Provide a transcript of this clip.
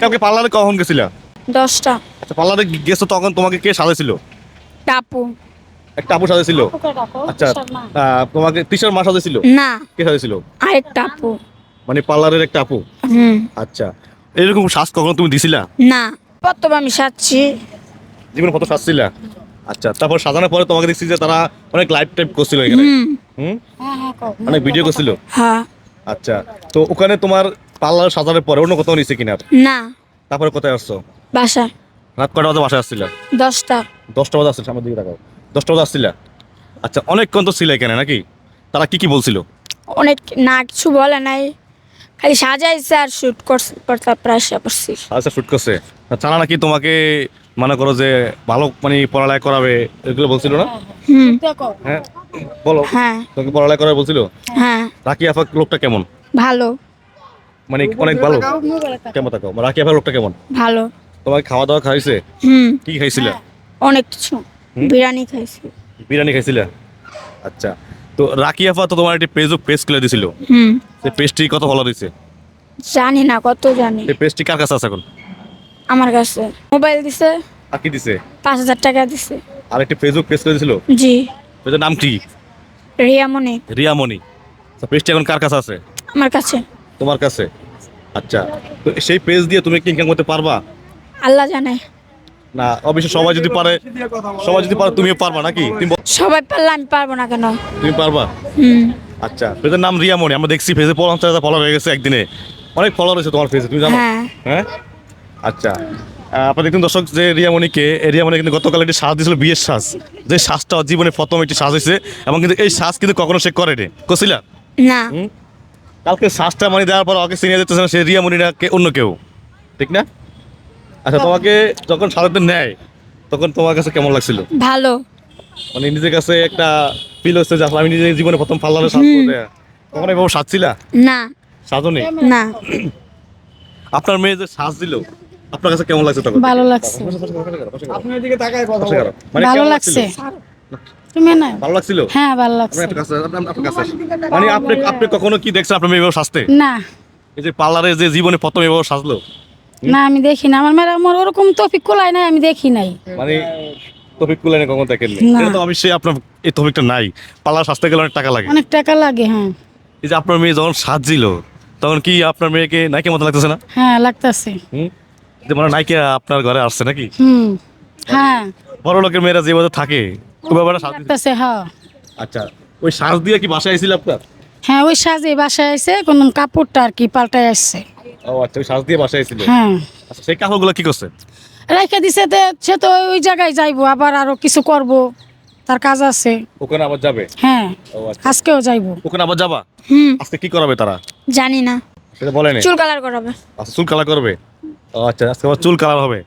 কালকে পার্লারে কখন গেছিলা? দশটা। আচ্ছা পার্লারে গেছো তখন তোমাকে কে সাজাইছিল? টাপু। একটা আপু সাজাইছিল? আচ্ছা আহ, তোমাকে টিচার মা সাজাইছিল? না। কে সাজাইছিল? আরেক টাপু। মানে পার্লারের একটা আপু হুম। আচ্ছা এরকম শ্বাস কখনো তুমি দিছিলা? না। প্রথম আমি সাজছি। জীবনে কত সাজছিলা? আচ্ছা তারপর সাজানোর পরে তোমাকে দেখছি যে তারা অনেক লাইভ টাইপ করছিল এখানে। হুম। হুম? অনেক ভিডিও করছিল? হ্যাঁ। আচ্ছা তো ওখানে তোমার পার্লার সাজানোর পরে অন্য কোথাও নিছে কিনা? না। তারপরে কোথায় আসছো? বাসা। রাত কয়টা বাজে বাসায় আসছিলা? দশটা। দশটা বাজে আসছিল সামনের দিকে তাকাও। দশটা বাজে আসছিলা? আচ্ছা অনেকক্ষণ তো ছিল এখানে নাকি? তারা কি কি বলছিল? অনেক না কিছু বলে নাই। খালি সাজাইছে আর শুট করছে করতে প্রায় করছি। আচ্ছা শুট করছে। তারা নাকি তোমাকে মনে করো যে ভালো মানে পড়ালেখা করাবে এগুলো বলছিল না? হুম। হ্যাঁ বলো। হ্যাঁ। তোমাকে পড়ালেখা করাবে বলছিল? হ্যাঁ। রাকি আফা লোকটা কেমন? ভালো। মানে অনেক ভালো। কেমন থাকো রাকি আফা লোকটা কেমন? ভালো। তোমাকে খাওয়া দাওয়া খাইছে? হুম। কি খাইছিলা? অনেক কিছু। বিরিয়ানি খাইছি। বিরিয়ানি খাইছিলা? আচ্ছা। তো রাকি আফা তো তোমার একটি পেজও পেজ খুলে দিছিল। হুম। সেই পেজটি কত ভালো দিছে? জানি না কত জানি। সেই পেজটি কার কাছে আছে এখন? আমার কাছে। মোবাইল দিছে। আর কি দিছে? পাঁচ হাজার টাকা দিছে। আর একটি ফেসবুক পেজ করে দিছিল? জি। পেজের নাম কি? রিয়ামণি রিয়ামণি তো পেজটি এখন কার কাছে আছে? আমার কাছে। তোমার কাছে? আচ্ছা। তো সেই পেজ দিয়ে তুমি কি ইনকাম করতে পারবা? আল্লাহ জানে। না অবশ্যই সবাই যদি পারে সবাই যদি পারে তুমিও পারবা নাকি? তুমি সবাই পারলে আমি পারব না কেন? তুমি পারবা? হুম। আচ্ছা পেজের নাম রিয়া রিয়ামণি আমরা দেখছি ফেসে পঞ্চাশ হাজার ফলোয়ার হয়ে গেছে একদিনে। অনেক ফলোয়ার হয়েছে তোমার ফেসে তুমি জানো? হ্যাঁ। হ্যাঁ? আচ্ছা আপনারা দেখুন দর্শক যে রিয়ামণিকে রিয়ামণি কিন্তু গতকাল একটি সাজ দিয়েছিল বিয়ের সাজ। যে সাজটা ওর জীবনে প্রথম একটি সাজ হয়েছে এবং কিন্তু এই সাজ কিন্তু কখনো সে করেনি। কছিলা না। হুম? কালকে শ্বাসটা মানে দেওয়ার পর ওকে চিনিয়ে দিতেছে না সে রিয়ামণি না কে অন্য কেউ। ঠিক না? আচ্ছা তোমাকে যখন সারাদিন নেয় তখন তোমার কাছে কেমন লাগছিল? ভালো। মানে নিজের কাছে একটা ফিল হচ্ছে যে আসলে আমি নিজের জীবনে প্রথম পার্লারে সাজ করতে তখন এভাবে সাজছিলা? না। সাজনি না? আপনার মেয়ে যে সাজ দিল আপনার কাছে কেমন লাগছে তখন? ভালো লাগছে। আপনার দিকে তাকায় কথা মানে ভালো লাগছে। ভালো লাগছিল? হ্যাঁ ভালো লাগছে একটু কাছে আসেন, আপনি- আপনার কাছে মানে আপনি আপনি কখনো কি দেখছেন আপনার মেয়ে সাজতে? না। এই যে পার্লারে যে জীবনে প্রথম এভাবে সাজলো? না আমি দেখি না। আমার মেয়েরা আমার ওরকম তফিক কোলাই নাই আমি দেখি নাই। মানে টপিকগুলো কখন দেখেননি? এটা তো অবশ্যই আপনার এই টপিকটা নাই। পার্লার সাজতে গেলে অনেক টাকা লাগে। অনেক টাকা লাগে হ্যাঁ। এই যে আপনার মেয়ে যখন সাজছিল তখন কি আপনার মেয়েকে নাইকে মতো লাগতেছে না? হ্যাঁ লাগতেছে। যে মানে নাইকে আপনার ঘরে আসছে নাকি? হুম। হ্যাঁ। বড় লোকের মেয়েরা যেভাবে থাকে ওইভাবে সাজ দিছে। লাগতেছে হ্যাঁ। আচ্ছা ওই সাজ দিয়ে কি বাসায় আইছিল আপনার? হ্যাঁ ওই সাজে বাসায় আসছে কোন কাপড়টা আর কি পাল্টাই আসছে। ও আচ্ছা ওই সাজ দিয়ে বাসায় আইছিল? হ্যাঁ। আচ্ছা সেই কাপড়গুলো কি করছে? রেখে দিছে তে সে তো ওই জায়গায় যাইবো আবার আরও কিছু করব তার কাজ আছে। ওখানে আবার যাবে? হ্যাঁ ও আচ্ছা। আজকেও যাইবো। ওখানে আবার যাবা? হুম। আজকে কি করাবে তারা? জানি না। সেটা বলেনি? চুল কালার করাবে। আচ্ছা চুল কালার করবে? ও আচ্ছা আজকে আবার চুল কালার হবে।